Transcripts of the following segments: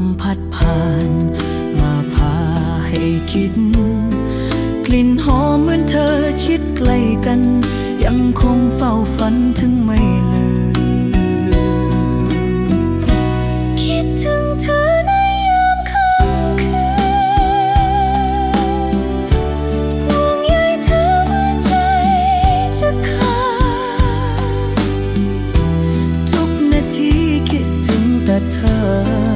มพัดผ่าน มาพาให้คิด กลิ่นหอมเหมือนเธอชิดใกล้กัน ยังคงเฝ้าฝันถึงไม่ลืมคิดถึงเธอในยามค่ำคืนห่วงใยเธอมืใจจะขาดทุกนาทีคิดถึงแต่เธอ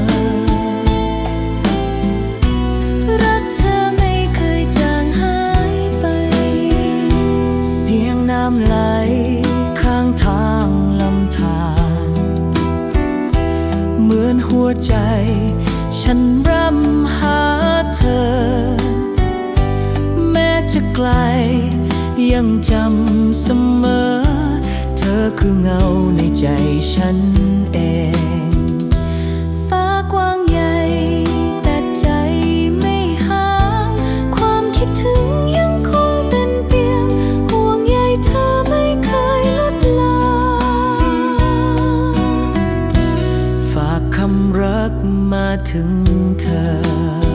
ำไหลข้างทางลำธารเหมือนหัวใจ ฉันรำหาเธอ แม้จะไกล ยังจำเสมอ เธอคือเงาในใจฉัน ถึงเธอ